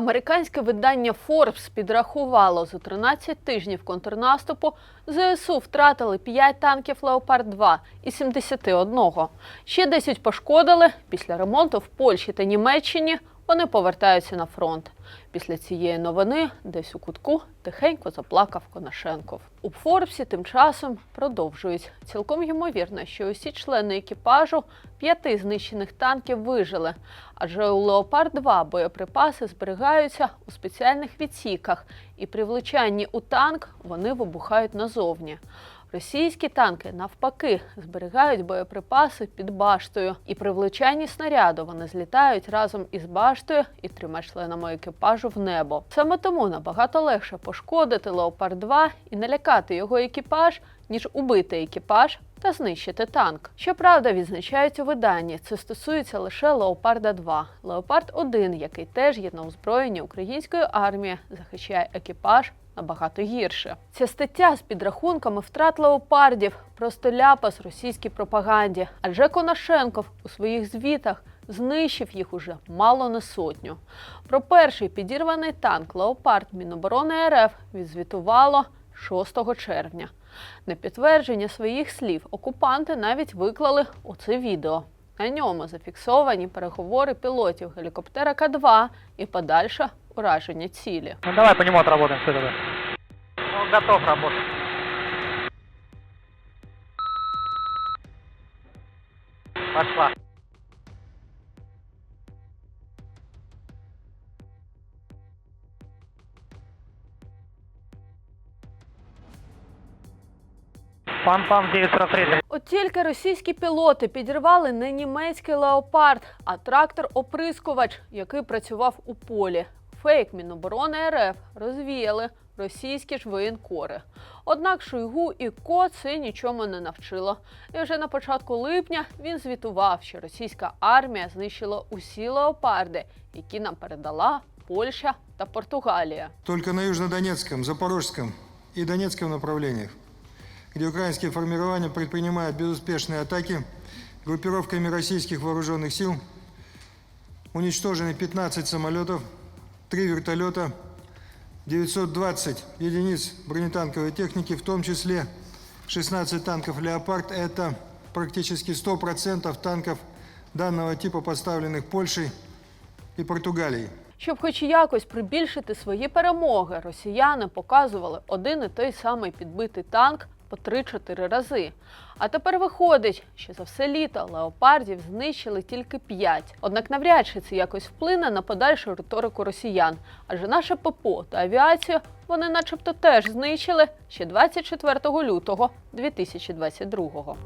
Американське видання Forbes підрахувало за 13 тижнів контрнаступу ЗСУ втратили 5 танків Леопард 2 і 71. Ще 10 пошкодили. Після ремонту в Польщі та Німеччині вони повертаються на фронт. Після цієї новини десь у кутку тихенько заплакав Конашенков. У Форбсі тим часом продовжують. Цілком ймовірно, що усі члени екіпажу п'яти знищених танків вижили, адже у Леопард 2 боєприпаси зберігаються у спеціальних відсіках, і при влучанні у танк вони вибухають назовні. Російські танки навпаки зберігають боєприпаси під баштою, і при влучанні снаряду вони злітають разом із баштою і трьома членами екіпажу в небо. Саме тому набагато легше пошкодити Леопард 2 і налякати його екіпаж, ніж убити екіпаж та знищити танк. Щоправда, відзначають у виданні, це стосується лише Леопарда 2. Леопард 1, який теж є на озброєнні української армії, захищає екіпаж набагато гірше. Ця стаття з підрахунками втрат леопардів просто ляпас російській пропаганді, адже Конашенков у своїх звітах знищив їх уже мало не сотню. Про перший підірваний танк Леопард Міноборони РФ відзвітувало 6 червня. На підтвердження своїх слів окупанти навіть виклали оце відео. На ньому зафіксовані переговори пілотів гелікоптера К-2 і подальше ураження цілі. Ну давай по нему отработаем, что тогда? Он готов работать. Пошла. Пам-пам 943. От тільки російські пілоти підірвали не німецький леопард, а трактор-оприскувач, який працював у полі. Фейк Міноборони РФ розвіяли російські ж воєнкори. Однак Шойгу і Ко це нічому не навчило. І вже на початку липня він звітував, що російська армія знищила усі леопарди, які нам передала Польща та Португалія. Только на Южнодонецком, Запорожском и Донецком направлениях, где украинские формирования предпринимают безуспешные атаки, группировками российских вооруженных сил уничтожены 15 самолетов, 3 вертолета, 920 единиц бронетанковой техники, в том числе 16 танков «Леопард». Это практически 100% танков данного типа, поставленных Польшей и Португалией. Щоб хоч якось прибільшити свої перемоги, росіяни показували один і той самий підбитий танк по 3-4 рази. А тепер виходить, що за все літо леопардів знищили тільки 5. Однак навряд чи це якось вплине на подальшу риторику росіян, адже наше ППО та авіацію вони начебто теж знищили ще 24 лютого 2022-го.